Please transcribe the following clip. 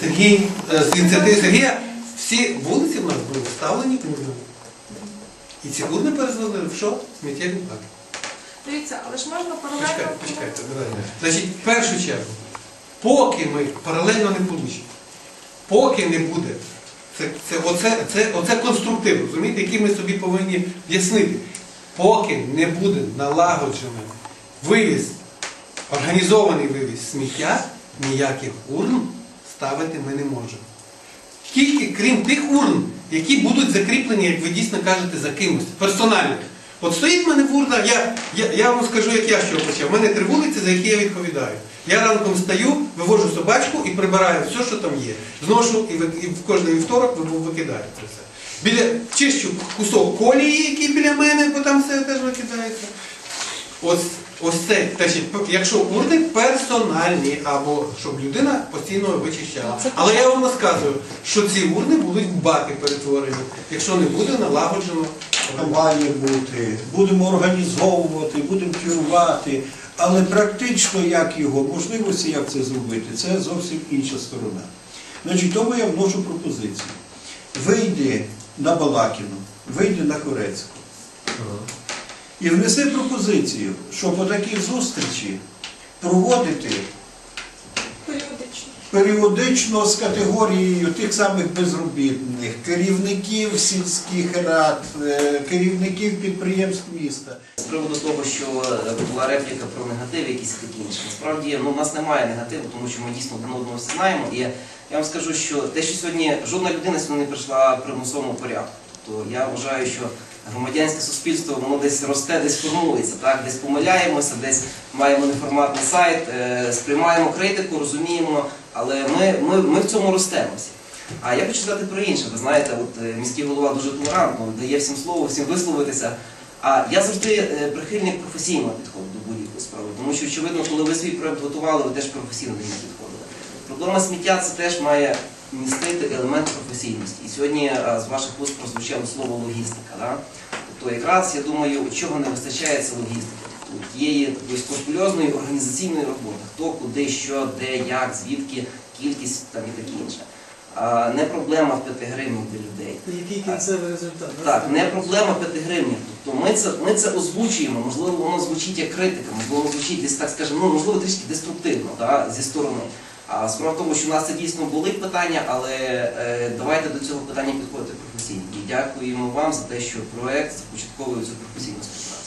Сергій, е, з ініціативи Сергія, всі вулиці в нас були вставлені урнами. І ці урни перезвонили в що? Сміттєві баки. Дивіться, але ж можна паралельно. Почекайте, почекайте, давай. Значить, в першу чергу, поки ми паралельно не получимо, поки не буде, це, це, оце, це, оце конструктив, розумієте, який ми собі повинні в'яснити. Поки не буде налагоджено вивіз, організований вивіз сміття, ніяких урн ставити ми не можемо. Тільки крім тих урн, які будуть закріплені, як ви дійсно кажете, за кимось, персонально. От стоїть в мене урна, я, я, я вам скажу, як я що почав. У мене три вулиці, за які я відповідаю. Я ранком встаю, вивожу собачку і прибираю все, що там є. Зношу і в кожний вівторок викидаю це все. Біля, чищу кусок колії, який біля мене, бо там все теж викидається. Ось, ось це, якщо урни персональні, або щоб людина постійно вичищала. Але я вам розказую, що ці урни будуть в баки перетворені, якщо не буде налагоджено. має бути, будемо організовувати, будемо керувати, але практично як його, можливості, як це зробити, це зовсім інша сторона. Значить, тому я вношу пропозицію. Вийди на Балакіну, вийди на Корецьку і внеси пропозицію, щоб отакі зустрічі проводити Періодично. періодично з категорією тих самих безробітних, керівників сільських рад, е, керівників підприємств міста. З приводу того, що е, була репліка про негатив, якісь і таке інше. Насправді ну, у нас немає негативу, тому що ми дійсно один одного знаємо. І я вам скажу, що те, що сьогодні жодна людина сьогодні не прийшла примусовому порядку. Тобто я вважаю, що громадянське суспільство воно десь росте, десь формується, так? десь помиляємося, десь маємо неформатний сайт, е, сприймаємо критику, розуміємо, але ми, ми, ми в цьому ростемося. А я хочу сказати про інше. Ви знаєте, от е, міський голова дуже толерантно дає всім слово, всім висловитися. А я завжди е, прихильник професійного підходу до будь-якої справи, тому що, очевидно, коли ви свій проект готували, ви теж професійно до нього підходили. Проблема сміття це теж має містити елемент професійності. І сьогодні е, з ваших вуст прозвучало слово логістика. Да? Тобто якраз я думаю, чого не вистачає, це логістики. Тієї такої скрупульозної організаційної роботи, хто, куди, що, де, як, звідки, кількість там і таке інше. А не проблема в 5 гривень для людей. Який кінцевий результат? Так, не проблема 5 гривень. Тобто ми це, ми це озвучуємо, можливо, воно звучить як критика, можливо, воно звучить десь так скажемо, ну можливо трішки деструктивно да, зі сторони. А справа в тому, що у нас це дійсно були питання, але е, давайте до цього питання підходити професійно. І дякуємо вам за те, що проект започатковує цю професійну співпрацю.